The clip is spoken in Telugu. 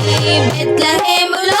మెట్ల హేములో